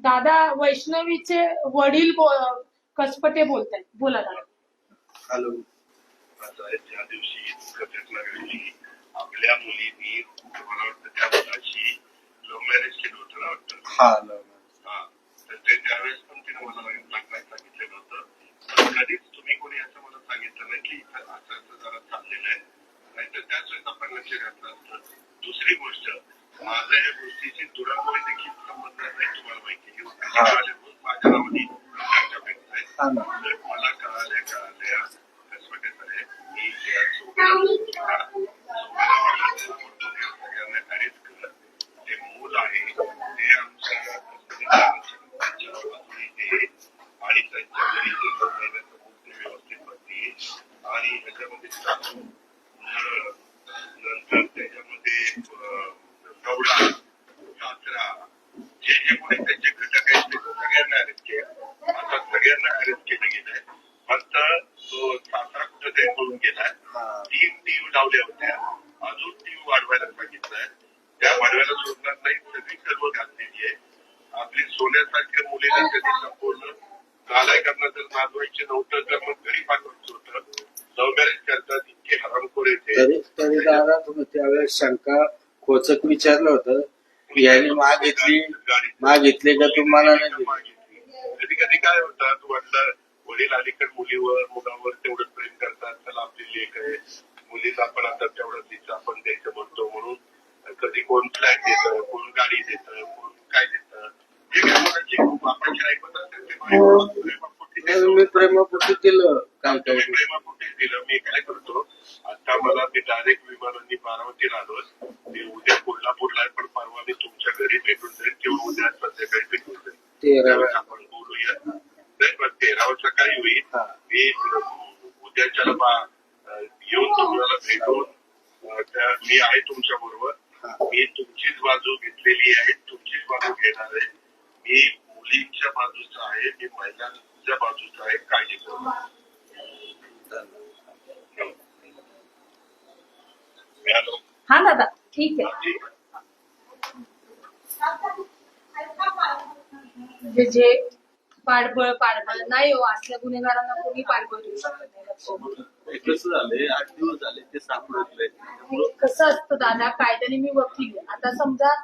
दादा वैष्णवीचे वडील बो- कसपटे बोलतायत. बोला दादा. हॅलो. ज्या दिवशी घटना घडली आपल्या मुलीनी मला वाटतं त्या मुलाशी लव्ह मॅरेज केलं होतं ना वाटतं? हा हा. तर ते त्यावेळेस पण तिने मला लग्नात सांगितलेलं होतं. पण कधीच तुम्ही कोणी असं मला सांगितलं नाही की इथं असं असं जरा चाललेलं आहे. नाहीतर त्याच वेळेस आपण लक्ष घातलं असतं. दुसरी गोष्ट माझा या गोष्टीशी दुरामुळे देखील संबंध नाही तुम्हाला माहिती आहे. हा. माझ्या माझ्या नावाने तर मला कळाल्या कळाल्या मी सगळ्यांना कर मूल आहे ते आमच्या कस्टडीच्या बाजूने दे आणि त्यांच्या घरी ते व्यवस्थित आणि ह्याच्यामध्ये टाकू नळ, नंतर त्याच्यामध्ये अं, कवडा काचरा जे जे कोणी त्यांचे घटक आहेत ते सगळ्यांना अरेस्ट केलं आता सगळ्यांना अरेस्ट केलं गेलंय. फक्त तो सासरा कुठे ते करून गेलाय. तीन टीम लावल्या होत्या. अजून टीम वाढवायला सांगितलंय त्या वाढवायला सोडणार नाही सगळी सर्व घातलेली आहे. आपली सोन्यासारख्या मुलीला त्यांनी संपूर्ण नालायकांना जर नांदवायचे नव्हतं तर मग घरी पाठवायचं होतं. लव्ह मॅरेज करतात इतके हरामखोर येते तरी तरी दादा तुम्ही त्यावेळेस शंका खोचक विचारलं होतं. याने मागितली मागितली का तुम्हाला नाही? कधी काय होतात? वाटलं वडील अलीकडे मुलीवर मुलावर तेवढं प्रेम करतात. त्याला आपली लेख आहे मुलीला आपण आता तेवढं तिचं आपण द्यायचं म्हणतो म्हणून. कधी कोण फ्लॅट देतं कोण गाडी देतं कोण काय देतं? जे काय मुलाची आपण ऐकत असेल ते नाही, देतो. मी प्रेमापोटी केलं काय काय मी प्रेमापोटी दिलं. मी काय करतो आता मला मी डायरेक्ट विमानांनी बारामतीला आलो. मी उद्या कोल्हापूरला पण परवा मी तुमच्या घरी भेटून जाईल. किंवा उद्या संध्याकाळी भेटून जाईल तेरा त्यावेळेस आपण बोलूया नाही पण सकाळी होईल. हा. मी उद्याच्याला बा- अं, येऊन तुम्हाला भेटून मी आहे तुमच्या बरोबर. मी तुमचीच बाजू घेतलेली आहे तुमचीच बाजू घेणार आहे. मी मुलींच्या बाजूचा आहे मी महिलांच्या बाजूचा आहे काळजी करू नका. हॅलो हा दादा. ठीक आहे. ठीक आहे. जे पाठबळ पाठबळ. नाही हो असल्या गुन्हेगारांना कोणी पाठबळ देऊ शकत नाही. लक्षात घ्या. कसं झालंय आठ दिवस झाले ते सापडत नाही त्यामुळं कसं असतं दादा कायद्याने मी वकील आहे. आता समजा